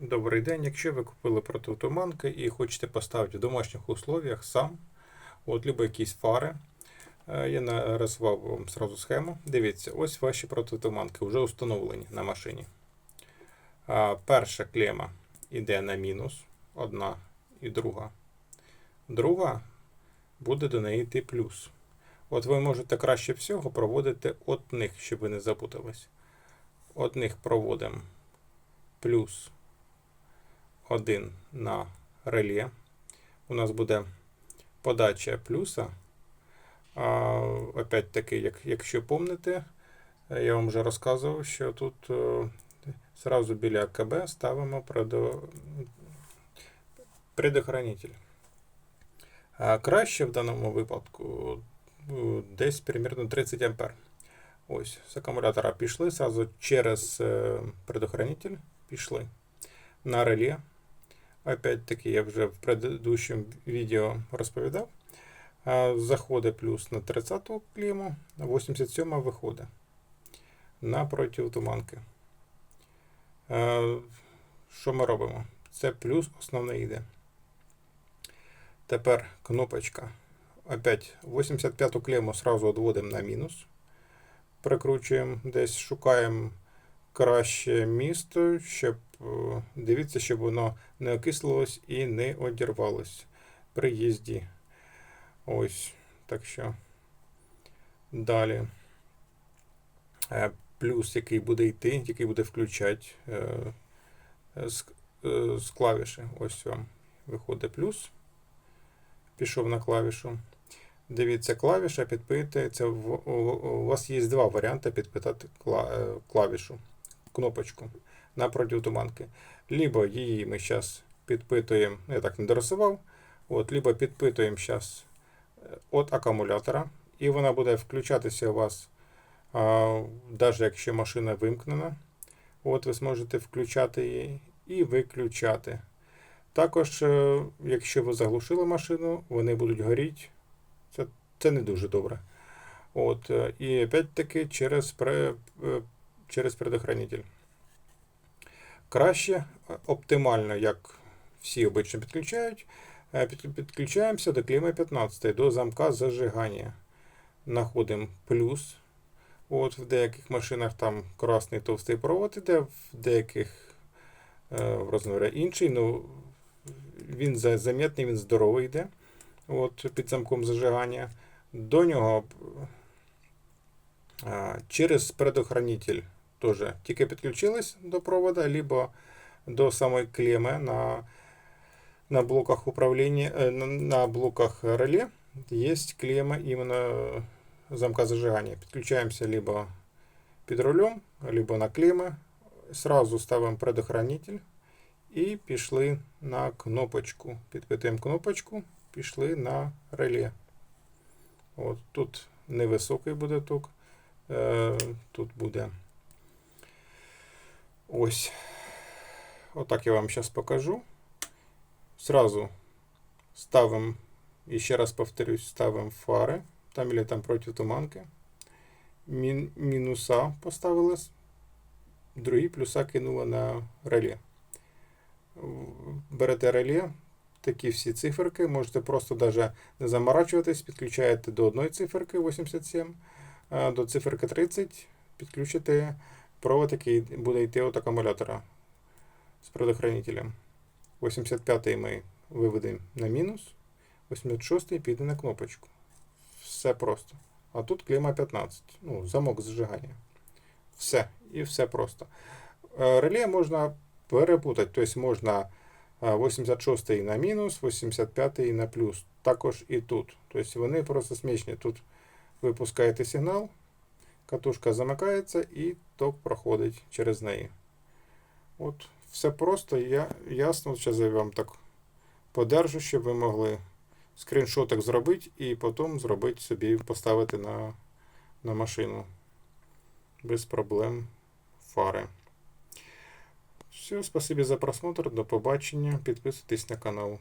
Добрий день. Якщо ви купили протитуманки і хочете поставити в домашніх условиях сам, от, либо якісь фари, е, я нарисував вам сразу схему. Дивіться, ось ваші протитуманки вже установлені на машині. Перша клема йде на мінус, одна і друга. Друга буде до неї йти плюс. От ви можете краще всього проводити от них, щоб ви не запутались. От них проводимо плюс 1 на реле. У нас буде подача плюса. А, опять таки, як, якщо помните, я вам вже розказував, що тут е, зразу біля КБ ставимо предо, предохранитель. А краще в даному випадку е, десь примерно 30 ампер. Ось, з акумулятора пішли, зразу через е, предохранитель пішли на реле. Опять-таки, я вже в предыдущем відео розповідав. А, Заходить плюс на 30-ту кліму, 87 виходить на протитуманки. А, Що ми робимо? Це плюс основне йде. Тепер кнопочка. Опять 85 клему сразу відводимо на мінус. Прикручуємо десь, шукаємо краще місто, щоб дивіться, щоб воно не окислилось і не одірвалось при їзді. Ось, так що далі. Е, Плюс, який буде йти, який буде включати е, з, е, з клавіші. Ось вам виходить плюс. Пішов на клавішу. Дивіться, клавіша підпитується. У вас є два варіанти підпитати е, клавішу, кнопочку на протитуманки. Либо її ми зараз підпитуємо, ну, я так не дорисував, от, либо підпитуємо зараз від акумулятора, і вона буде включатися у вас, навіть якщо машина вимкнена. От ви зможете включати її і виключати. Також, е, якщо ви заглушили машину, вони будуть горіти. Це, це не дуже добре. От, е, і опять-таки через, е, через предохранитель. Краще, е, оптимально, як всі обично підключають, е, підключаємося до кліми 15 до замка зажигання. Находимо плюс. От В деяких машинах там красний товстий провод іде, в деяких е, в розмірі інший. Ну, він за- замітний, він здоровий йде. От, під замком зажигання. До нього через предохранитель теж тільки підключились до провода, либо до самої клеми на, на блоках управління, е, на, блоках реле є клема іменно замка зажигання. Підключаємося либо під рулем, либо на клеми. Сразу ставимо предохранитель і пішли на кнопочку. Підпитуємо кнопочку, пішли на реле. От тут невисокий буде ток. Е, тут буде ось. Отак я вам зараз покажу. Сразу ставимо, і ще раз повторюсь, ставимо фари. Там или там проти туманки. Мін, мінуса поставили. Другі плюса кинули на реле. Берете реле, такі всі циферки. Можете просто даже не заморачуватись, підключаєте до одної циферки 87, до циферки 30 підключите провод, який буде йти від акумулятора з предохранителем. 85-й ми виведемо на мінус, 86-й піде на кнопочку. Все просто. А тут клема 15. Ну, замок зажигання. Все. І все просто. Е, Реле можна перепутати, тобто можна а, 86 на мінус, 85 на плюс. Також і тут. Тобто вони просто смішні. Тут ви пускаєте сигнал, катушка замикається і ток проходить через неї. От все просто, я, ясно. Зараз я вам так подержу, щоб ви могли скріншотик зробити і потім зробити собі, поставити на, на машину. Без проблем фари. Все, спасибо за просмотр. До побачення. Підписуйтесь на канал.